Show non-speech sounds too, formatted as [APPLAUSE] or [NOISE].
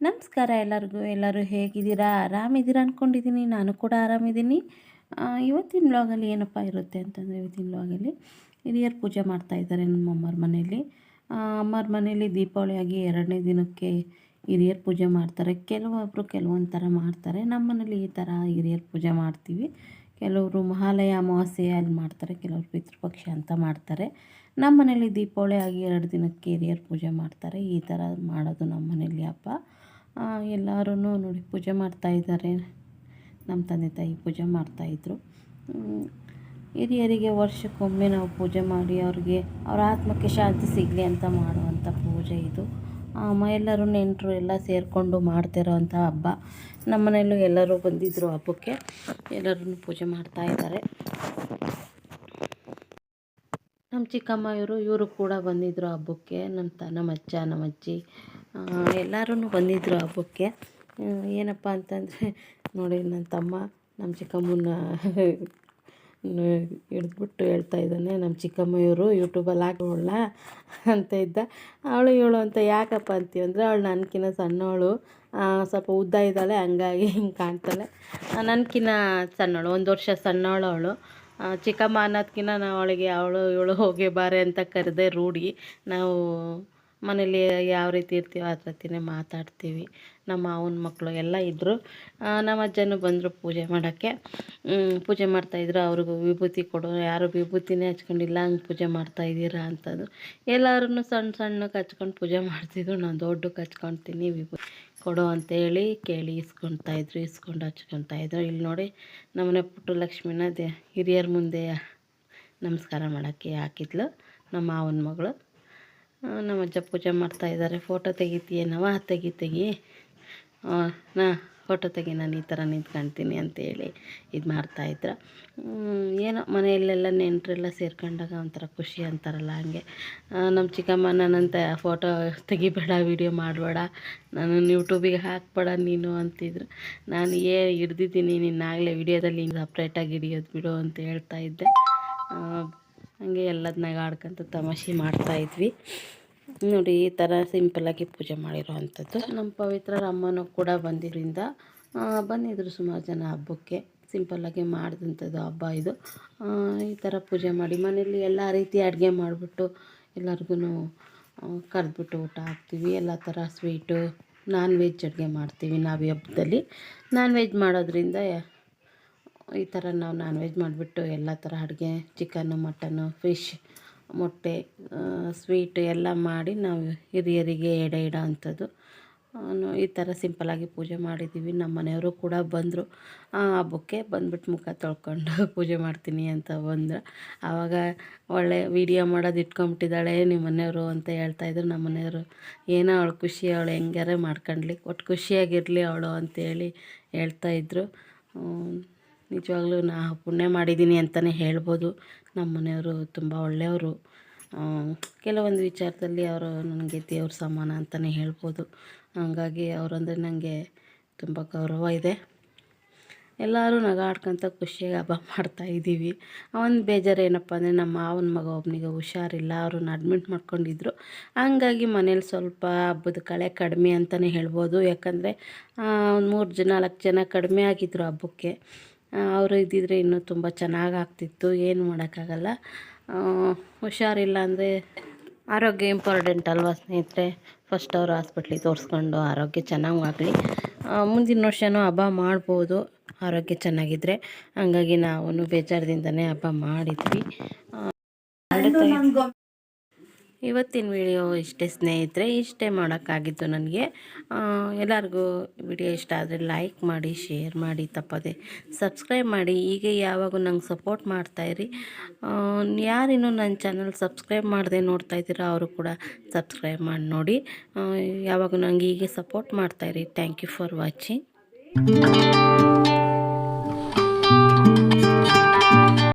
ನಮಸ್ಕಾರ ಎಲ್ಲರಿಗೂ, ಎಲ್ಲರೂ ಹೇಗಿದ್ದೀರಾ? ಆರಾಮಿದ್ದೀರಾ ಅಂದ್ಕೊಂಡಿದ್ದೀನಿ ನಾನು ಕೂಡ ಆರಾಮಿದ್ದೀನಿ. ಇವತ್ತಿನ ಬ್ಲಾಗಲ್ಲಿ ಏನಪ್ಪ ಇರುತ್ತೆ ಅಂತಂದರೆ, ಇವತ್ತಿನ ಬ್ಲಾಗಲ್ಲಿ ಹಿರಿಯರು ಪೂಜೆ ಮಾಡ್ತಾ ಇದ್ದಾರೆ ನಮ್ಮ ಅಮ್ಮರ ಮನೆಯಲ್ಲಿ. ಅಮ್ಮರ ಮನೆಯಲ್ಲಿ ದೀಪಾವಳಿ ಆಗಿ ಎರಡನೇ ದಿನಕ್ಕೆ ಹಿರಿಯರು ಪೂಜೆ ಮಾಡ್ತಾರೆ. ಕೆಲವೊಬ್ಬರು ಕೆಲವೊಂದು ಥರ ಮಾಡ್ತಾರೆ. ನಮ್ಮ ಮನೇಲಿ ಈ ಥರ ಹಿರಿಯರು ಪೂಜೆ ಮಾಡ್ತೀವಿ. ಕೆಲವರು ಮಹಾಲಯ ಅಮಾವಾಸ್ಯೆ ಅಲ್ಲಿ ಮಾಡ್ತಾರೆ, ಕೆಲವರು ಪಿತೃಪಕ್ಷ ಅಂತ ಮಾಡ್ತಾರೆ. ನಮ್ಮ ಮನೇಲಿ ದೀಪಾವಳಿ ಆಗಿ ಎರಡು ದಿನಕ್ಕೆ ಹಿರಿಯರು ಪೂಜೆ ಮಾಡ್ತಾರೆ. ಈ ಥರ ಮಾಡೋದು ನಮ್ಮ ಮನೇಲಿ ಹಬ್ಬ. ಎಲ್ಲರೂ ನೋಡಿ ಪೂಜೆ ಮಾಡ್ತಾಯಿದ್ದಾರೆ ನಮ್ಮ ತಂದೆ ತಾಯಿ ಪೂಜೆ ಮಾಡ್ತಾಯಿದ್ರು ಹಿರಿಯರಿಗೆ ವರ್ಷಕ್ಕೊಮ್ಮೆ ನಾವು ಪೂಜೆ ಮಾಡಿ ಅವ್ರಿಗೆ ಅವ್ರ ಆತ್ಮಕ್ಕೆ ಶಾಂತಿ ಸಿಗಲಿ ಅಂತ ಮಾಡುವಂಥ ಪೂಜೆ ಇದು. ಅಮ್ಮ ಎಲ್ಲರೂ ನೆಂಟರು ಎಲ್ಲ ಸೇರಿಕೊಂಡು ಮಾಡ್ತಿರೋ ಅಂಥ ಹಬ್ಬ. ನಮ್ಮ ಮನೆಯಲ್ಲೂ ಎಲ್ಲರೂ ಬಂದಿದ್ದರು ಹಬ್ಬಕ್ಕೆ. ಎಲ್ಲರೂ ಪೂಜೆ ಮಾಡ್ತಾಯಿದ್ದಾರೆ ನಮ್ಮ ಚಿಕ್ಕಮ್ಮ ಇವರು ಇವರು ಕೂಡ ಬಂದಿದ್ದರು ಹಬ್ಬಕ್ಕೆ. ನಮ್ಮ ತ, ನಮ್ಮ ಅಜ್ಜ, ನಮ್ಮ ಅಜ್ಜಿ ಎಲ್ಲರೂ ಬಂದಿದ್ದರು ಹಬ್ಬಕ್ಕೆ. ಏನಪ್ಪ ಅಂತಂದರೆ, ನೋಡಿ ನನ್ನ ತಮ್ಮ ನಮ್ಮ ಚಿಕ್ಕಮ್ಮನ ಹಿಡಿದ್ಬಿಟ್ಟು ಹೇಳ್ತಾ ಇದ್ದಾನೆ. ನಮ್ಮ ಚಿಕ್ಕಮ್ಮ ಇವರು ಯೂಟ್ಯೂಬಲ್ಲಿ ಹಾಕೋಳ ಅಂತ ಇದ್ದ. ಅವಳು ಇವಳು ಅಂತ, ಯಾಕಪ್ಪ ಅಂತೀವಿ ಅಂದರೆ, ಅವಳು ನನಗಿನ್ನ ಸಣ್ಣವಳು. ಸ್ವಲ್ಪ ಉದ್ದ ಇದ್ದಾಳೆ, ಹಂಗಾಗಿ ಹಿಂಗೆ ಕಾಣ್ತಾಳೆ. ನನಗಿನ್ನ ಸಣ್ಣವಳು, ಒಂದು ವರ್ಷ ಸಣ್ಣವಳು ಅವಳು. ಚಿಕ್ಕಮ್ಮ ಅನ್ನೋದ್ಕಿನ್ನ ನಾವು ಅವಳಿಗೆ, ಅವಳು ಇವಳು ಹೋಗಿ ಬಾರೆ ಅಂತ ಕರೆದೆ ರೂಢಿ. ನಾವು ಮನೇಲಿ ಯಾವ ರೀತಿ ಇರ್ತೀವೋ ಆ ರೀತಿನೇ ಮಾತಾಡ್ತೀವಿ. ನಮ್ಮ ಮಾವನ ಮಕ್ಕಳು ಎಲ್ಲ ಇದ್ದರು ನಮ್ಮ ಅಜ್ಜನು ಬಂದರು ಪೂಜೆ ಮಾಡೋಕ್ಕೆ. ಪೂಜೆ ಮಾಡ್ತಾಯಿದ್ರು ಅವ್ರಿಗೂ ವಿಭೂತಿ ಕೊಡು, ಯಾರು ವಿಭೂತಿನೇ ಹಚ್ಕೊಂಡಿಲ್ಲ, ಹಂಗೆ ಪೂಜೆ ಮಾಡ್ತಾಯಿದ್ದೀರಾ ಅಂತಂದು. ಎಲ್ಲರೂ ಸಣ್ಣ ಸಣ್ಣಕ್ಕೆ ಹಚ್ಕೊಂಡು ಪೂಜೆ ಮಾಡ್ತಿದ್ರು. ನಾನು ದೊಡ್ಡಕ್ಕೆ ಹಚ್ಕೊಳ್ತೀನಿ ವಿಭೂತಿ ಕೊಡು ಅಂತೇಳಿ ಕೇಳಿ ಇಸ್ಕೊಳ್ತಾ ಇದ್ರು, ಇಸ್ಕೊಂಡು ಹಚ್ಕೊತಾಯಿದ್ರು ಇಲ್ಲಿ ನೋಡಿ, ನಮ್ಮನೆ ಪುಟ್ಟು ಲಕ್ಷ್ಮಿನ ದೇ ಹಿರಿಯರ ಮುಂದೆ ನಮಸ್ಕಾರ ಮಾಡೋಕ್ಕೆ ಹಾಕಿದ್ಲು ನಮ್ಮ ಮಾವನ ಮಗಳು. ನಮ್ಮ ಅಜ್ಜ ಪೂಜೆ ಮಾಡ್ತಾ ಇದ್ದಾರೆ. ಫೋಟೋ ತೆಗಿತೀಯೇನವ ತೆಗಿ ತೆಗಿ. ನಾ ಫೋಟೋ ತೆಗಿ, ನಾನು ಈ ಥರ ನಿಂತ್ಕೊಳ್ತೀನಿ ಅಂತೇಳಿ ಇದು ಮಾಡ್ತಾಯಿದ್ರು ಏನೋ ಮನೆಯಲ್ಲೆಲ್ಲ ನೆಂಟರೆಲ್ಲ ಸೇರ್ಕೊಂಡಾಗ ಒಂಥರ ಖುಷಿ ಅಂತಾರಲ್ಲ ಹಂಗೆ. ನಮ್ಮ ಚಿಕ್ಕಮ್ಮ ನನ್ನಂತ ಫೋಟೋ ತೆಗಿಬೇಡ ವೀಡಿಯೋ ಮಾಡಬೇಡ. ನಾನು ಯೂಟ್ಯೂಬಿಗೆ ಹಾಕ್ಬೇಡ ನೀನು ಅಂತಿದ್ರು. ನಾನು ಏ, ಹಿಡ್ದಿದ್ದೀನಿ, ನಿನ್ನಾಗಲೇ ವಿಡಿಯೋದಲ್ಲಿ ಸಪ್ರೇಟಾಗಿ ಹಿಡಿಯೋದು ಬಿಡು ಅಂತ ಹೇಳ್ತಾ ಇದ್ದೆ. ಹಂಗೆ ಎಲ್ಲದನ್ನಾಗ ಆಡ್ಕೊಂತ ತಮಾಷೆ ಮಾಡ್ತಾಯಿದ್ವಿ ನೋಡಿ ಈ ಥರ ಸಿಂಪಲ್ಲಾಗಿ ಪೂಜೆ ಮಾಡಿರೋ ಅಂಥದ್ದು ನಮ್ಮ ಪವಿತ್ರ ಅಮ್ಮನೂ ಕೂಡ ಬಂದಿದ್ದರಿಂದ ಆ, ಬಂದಿದ್ರು ಸುಮಾರು ಜನ ಹಬ್ಬಕ್ಕೆ. ಸಿಂಪಲ್ಲಾಗಿ ಮಾಡಿದಂಥದ್ದು ಹಬ್ಬ ಇದು. ಈ ಥರ ಪೂಜೆ ಮಾಡಿ ಮನೇಲಿ ಎಲ್ಲ ರೀತಿ ಅಡುಗೆ ಮಾಡಿಬಿಟ್ಟು ಎಲ್ಲರಿಗೂ ಕರೆದ್ಬಿಟ್ಟು ಊಟ ಹಾಕ್ತೀವಿ. ಎಲ್ಲ ಥರ ಸ್ವೀಟು ನಾನ್ ವೆಜ್ ಅಡುಗೆ ಮಾಡ್ತೀವಿ ನಾವು ಹಬ್ಬದಲ್ಲಿ. ನಾನ್ ವೆಜ್ ಮಾಡೋದ್ರಿಂದ ಈ ಥರ ನಾವು ನಾನ್ ವೆಜ್ ಮಾಡಿಬಿಟ್ಟು ಎಲ್ಲ ಥರ ಅಡುಗೆ ಚಿಕನ್ನು ಮಟನ್ನು ಫಿಶ್ ಮೊಟ್ಟೆ ಸ್ವೀಟ್ ಎಲ್ಲ ಮಾಡಿ ನಾವು ಹಿರಿಯರಿಗೆ ಎಡೆ ಇಡೋ ಅಂಥದ್ದು ಈ ಥರ ಸಿಂಪಲ್ಲಾಗಿ ಪೂಜೆ ಮಾಡಿದ್ದೀವಿ. ನಮ್ಮ ಮನೆಯವರು ಕೂಡ ಬಂದರು. ಆ ಹಬ್ಬಕ್ಕೆ ಬಂದ್ಬಿಟ್ಟು ಮುಖ ತೊಳ್ಕೊಂಡು [LAUGHS] ಪೂಜೆ ಮಾಡ್ತೀನಿ ಅಂತ ಬಂದರು. ಆವಾಗ ಒಳ್ಳೆ ವೀಡಿಯೋ ಮಾಡೋದು ಇಟ್ಕೊಂಬಿಟ್ಟಿದ್ದಾಳೆ ನಿಮ್ಮ ಮನೆಯವರು ಅಂತ ಹೇಳ್ತಾಯಿದ್ರು ನಮ್ಮ ಮನೆಯವರು, ಏನೋ ಅವಳು ಖುಷಿ, ಅವಳು ಹೆಂಗಾರ ಮಾಡ್ಕೊಂಡ್ಲಿ. ಒಟ್ಟು ಖುಷಿಯಾಗಿರಲಿ ಅವಳು ಅಂತೇಳಿ ಹೇಳ್ತಾಯಿದ್ರು ನಿಜವಾಗ್ಲೂ ನಾ ಪುಣ್ಯ ಮಾಡಿದ್ದೀನಿ ಅಂತಲೇ ಹೇಳ್ಬೋದು. ನಮ್ಮ ಮನೆಯವರು ತುಂಬ ಒಳ್ಳೆಯವರು. ಕೆಲವೊಂದು ವಿಚಾರದಲ್ಲಿ ಅವರು ನನಗೆ ದೇವ್ರ ಸಮಾನ ಅಂತಲೇ ಹೇಳ್ಬೋದು. ಹಾಗಾಗಿ ಅವರಂದರೆ ನನಗೆ ತುಂಬ ಗೌರವ ಇದೆ. ಎಲ್ಲರೂ ನಗಾಡ್ಕೊಂತ ಖುಷಿಯಾಗಿ ಹಬ್ಬ ಮಾಡ್ತಾಯಿದ್ದೀವಿ ಒಂದು ಬೇಜಾರು ಏನಪ್ಪ ಅಂದರೆ ನಮ್ಮ ಮಾವನ ಮಗ ಒಬ್ಬನಿಗೆ ಹುಷಾರಿಲ್ಲ, ಅವ್ರನ್ನ ಅಡ್ಮಿಟ್ ಮಾಡ್ಕೊಂಡಿದ್ರು. ಹಂಗಾಗಿ ಮನೇಲಿ ಸ್ವಲ್ಪ ಹಬ್ಬದ ಕಳೆ ಕಡಿಮೆ ಅಂತಲೇ ಹೇಳ್ಬೋದು. ಯಾಕಂದರೆ ಒಂದು ಮೂರು ಜನ, ನಾಲ್ಕು ಜನ ಕಡಿಮೆ ಆಗಿದ್ದರು ಹಬ್ಬಕ್ಕೆ. ಅವರು ಇದ್ದಿದ್ರೆ ಇನ್ನೂ ತುಂಬ ಚೆನ್ನಾಗಿ ಆಗ್ತಿತ್ತು ಏನು ಮಾಡೋಕ್ಕಾಗಲ್ಲ. ಹುಷಾರಿಲ್ಲ ಅಂದರೆ ಆರೋಗ್ಯ ಇಂಪಾರ್ಟೆಂಟ್ ಅಲ್ವಾ ಸ್ನೇಹಿತರೆ? ಫಸ್ಟ್ ಅವರು ಹಾಸ್ಪಿಟ್ಲಿಗೆ ತೋರಿಸ್ಕೊಂಡು ಆರೋಗ್ಯ ಚೆನ್ನಾಗಿ ಆಗಲಿ ಮುಂದಿನ ವರ್ಷವೂ ಹಬ್ಬ ಮಾಡ್ಬೋದು ಆರೋಗ್ಯ ಚೆನ್ನಾಗಿದ್ದರೆ ಹಂಗಾಗಿ ನಾವು ಬೇಜಾರದಿಂದನೇ ಹಬ್ಬ ಮಾಡಿದ್ವಿ. ಇವತ್ತಿನ ವಿಡಿಯೋ ಇಷ್ಟೇ ಸ್ನೇಹಿತರೆ, ಇಷ್ಟೇ ಮಾಡೋಕ್ಕಾಗಿತ್ತು ನನಗೆ. ಎಲ್ಲರಿಗೂ ವಿಡಿಯೋ ಇಷ್ಟ ಆದರೆ ಲೈಕ್ ಮಾಡಿ ಶೇರ್ ಮಾಡಿ, ತಪ್ಪದೆ ಸಬ್ಸ್ಕ್ರೈಬ್ ಮಾಡಿ. ಹೀಗೆ ಯಾವಾಗೂ ನಂಗೆ ಸಪೋರ್ಟ್ ಮಾಡ್ತಾಯಿರಿ ಯಾರಿನ್ನೂ ನನ್ನ ಚಾನಲ್ ಸಬ್ಸ್ಕ್ರೈಬ್ ಮಾಡದೆ ನೋಡ್ತಾ ಇದ್ದೀರಾ ಅವರು ಕೂಡ ಸಬ್ಸ್ಕ್ರೈಬ್ ಮಾಡಿ ನೋಡಿ. ಯಾವಾಗೂ ನಂಗೆ ಹೀಗೆ ಸಪೋರ್ಟ್ ಮಾಡ್ತಾಯಿರಿ ಥ್ಯಾಂಕ್ ಯು ಫಾರ್ ವಾಚಿಂಗ್